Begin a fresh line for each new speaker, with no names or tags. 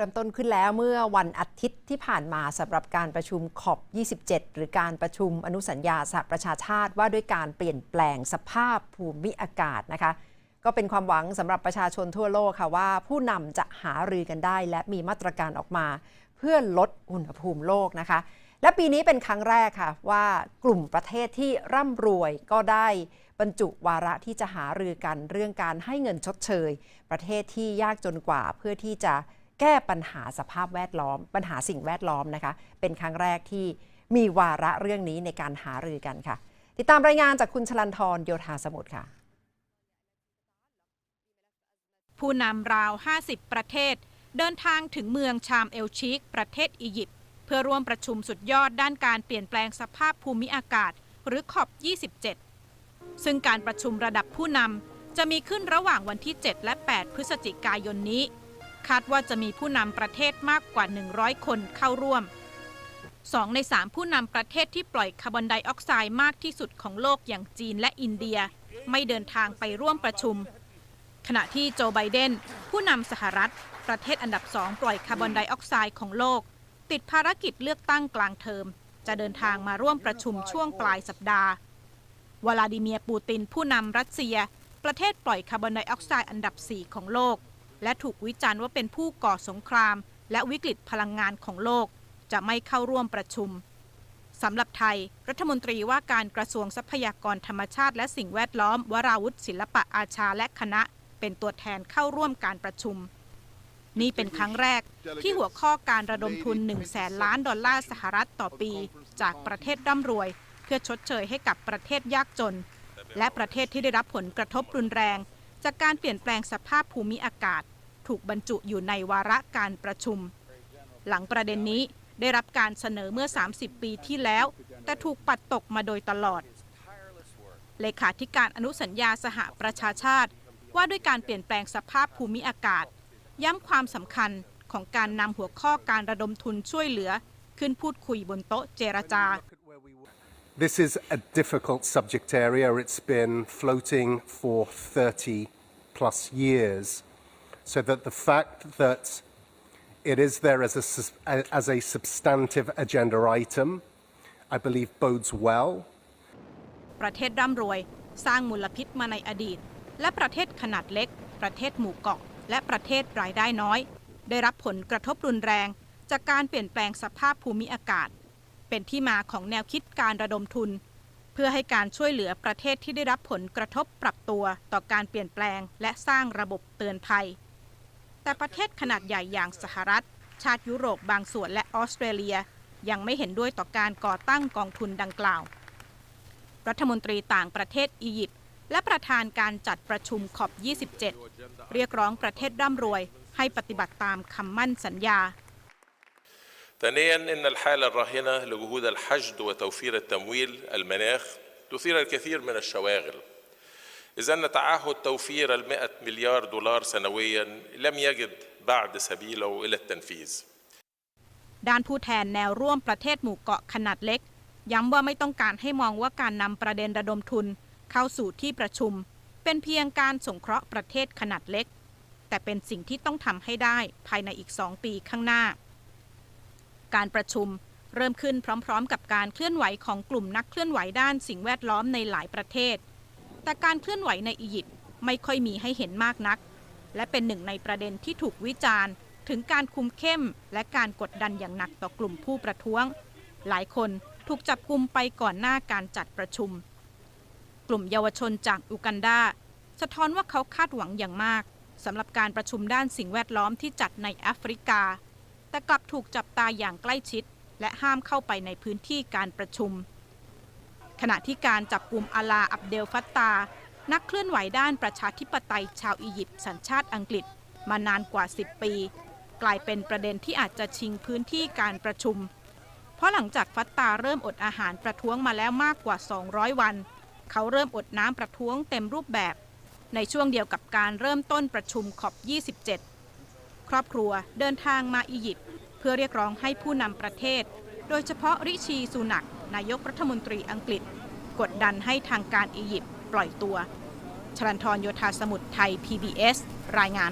ริ่มต้นขึ้นแล้วเมื่อวันอาทิตย์ที่ผ่านมาสำหรับการประชุมขอบ 27 หรือการประชุมอนุสัญญาสหประชาชาติว่าด้วยการเปลี่ยนแปลงสภาพภูมิอากาศนะคะ ก็เป็นความหวังสำหรับประชาชนทั่วโลกค่ะว่าผู้นำจะหารือกันได้ และมีมาตรการออกมา เพื่อลดอุณหภูมิโลกนะคะ และปีนี้เป็นครั้งแรกค่ะว่ากลุ่มประเทศที่ร่ำรวยก็ได้บรรจุวาระที่จะหารือกันเรื่องการให้เงินชดเชย ประเทศที่ยากจนกว่าเพื่อที่จะ แก้ปัญหาสภาพแวดล้อม ปัญหาสิ่งแวดล้อมนะคะ เป็นครั้งแรกที่มีวาระเรื่องนี้ในการหารือกันค่ะ ติดตามรายงานจากคุณชลันทรโยธาสมุทรค่ะ
ผู้นำราว 50 ประเทศ เดินทางถึงเมืองชามเอลชิก ประเทศอียิปต์เพื่อร่วมประชุมสุดยอดด้านการเปลี่ยนแปลงสภาพภูมิอากาศ หรือขอบ 27 ซึ่งการประชุมระดับผู้นำจะมีขึ้นระหว่างวันที่ 7 และ 8 พฤศจิกายนนี้ คาดว่าจะมีผู้นำประเทศมากกว่า 100 คนเข้าร่วม 2 ใน 3 ผู้นำประเทศที่ปล่อยคาร์บอนไดออกไซด์มากที่สุดของโลกอย่างจีนและอินเดีย ไม่เดินทางไปร่วมประชุม ขณะที่โจไบเดน ผู้นำสหรัฐ ประเทศอันดับสองปล่อยคาร์บอนไดออกไซด์ของโลก ติดภารกิจเลือกตั้งกลางเทอม จะเดินทางมาร่วมประชุมช่วงปลายสัปดาห์วลาดิเมียร์ปูตินผู้นำรัสเซีย ประเทศปล่อยคาร์บอนไดออกไซด์อันดับ 4 ของโลก และถูกวิจารณ์ว่าเป็นผู้ก่อสงคราม และวิกฤตพลังงานของโลก จะไม่เข้าร่วมประชุมสำหรับไทย รัฐมนตรีว่าการกระทรวงทรัพยากรธรรมชาติ และสิ่งแวดล้อม วราวุฒิศิลปะอาชาและคณะ เป็นตัวแทนเข้าร่วมการประชุม นี่เป็นครั้งแรกที่หัวข้อการระดมทุน1แสนล้านดอลลาร์สหรัฐต่อปี จากประเทศร่ำรวย เพื่อชดเชยให้กับประเทศยากจน และประเทศที่ได้รับผลกระทบรุนแรง จากการเปลี่ยนแปลงสภาพภูมิอากาศ ถูกบรรจุอยู่ในวาระการประชุม หลังประเด็นนี้ได้รับการเสนอเมื่อ 30 ปีที่แล้ว แต่ถูกปัดตกมาโดยตลอด เลขาธิการอนุสัญญาสหประชาชาติ ว่าด้วยการเปลี่ยนแปลงสภาพภูมิอากาศ ย้ำความสำคัญของการนำหัวข้อการระดมทุนช่วยเหลือ ขึ้นพูดคุยบนโต๊ะเจรจา
This is a difficult subject area. It's been floating for 30 plus years. So that the fact that it is there as a, as a substantive agenda item, I believe bodes well.
ประเทศร่ำรวย สร้างมลพิษมาในอดีต และประเทศขนาดเล็ก ประเทศหมู่เกาะ และประเทศรายได้น้อย ได้รับผลกระทบรุนแรง จากการเปลี่ยนแปลงสภาพภูมิอากาศ เป็นที่มาของแนวคิดการระดมทุน เพื่อให้การช่วยเหลือประเทศที่ได้รับผลกระทบปรับตัวต่อการเปลี่ยนแปลง และสร้างระบบเตือนภัย แต่ประเทศขนาดใหญ่อย่างสหรัฐ ชาติยุโรปบางส่วนและออสเตรเลีย ยังไม่เห็นด้วยต่อการก่อตั้งกองทุนดังกล่าว รัฐมนตรีต่างประเทศอียิปต์และประธานการจัดประชุมขอบ 27 เรียกร้องประเทศร่ำรวย ให้ปฏิบัติตามคำมั่นสัญญา
ثانيا ان الحاله الراهنه لجهود الحشد وتوفير التمويل المناخ تثير الكثير من الشواغل اذا ان تعهد توفير المئة مليار دولار سنويا لم يجد بعد سبيله الى التنفيذ
ด้านผู้แทนแนวร่วมประเทศหมู่เกาะขนาดเล็ก ย้ำว่าไม่ต้องการให้มองว่าการนำประเด็นระดมทุนเข้าสู่ที่ประชุม เป็นเพียงการสงเคราะห์ประเทศขนาดเล็ก แต่เป็นสิ่งที่ต้องทำให้ได้ภายในอีกสองปีข้างหน้า การประชุมเริ่มขึ้นพร้อมๆ กับการเคลื่อนไหวของกลุ่มนักเคลื่อนไหวด้านสิ่งแวดล้อมในหลายประเทศ แต่การเคลื่อนไหวในอียิปต์ไม่ค่อยมีให้เห็นมากนัก และเป็นหนึ่งในประเด็นที่ถูกวิจารณ์ ถึงการคุมเข้ม และการกดดันอย่างหนักต่อกลุ่มผู้ประท้วง หลายคนถูกจับกลุ่มไปก่อนหน้าการจัดประชุม กลุ่มเยาวชนจากอูกันดาสะท้อนว่าเขาคาดหวังอย่างมากสำหรับการประชุมด้านสิ่งแวดล้อมที่จัดในแอฟริกา แต่กลับถูกจับตาอย่างใกล้ชิด และห้ามเข้าไปในพื้นที่การประชุม ขณะที่การจับกลุ่มอาลาอับเดลฟัตตา นักเคลื่อนไหวด้านประชาธิปไตยชาวอียิปต์สัญชาติอังกฤษ มานานกว่า 10 ปี กลายเป็นประเด็นที่อาจจะชิงพื้นที่การประชุม เพราะหลังจากฟัตตาเริ่มอดอาหารประท้วงมาแล้วมากกว่า 200 วัน เขาเริ่มอดน้ำประท้วงเต็มรูปแบบ ในช่วงเดียวกับการเริ่มต้นประชุมขอบ 27 ครอบครัวเดินทางมาอียิปต์เพื่อเรียกร้องให้ผู้นำประเทศ โดยเฉพาะริชีซูนัก นายกรัฐมนตรีอังกฤษ กดดันให้ทางการอียิปต์ปล่อยตัว ชรันทรโยธาสมุทรไทย PBS รายงาน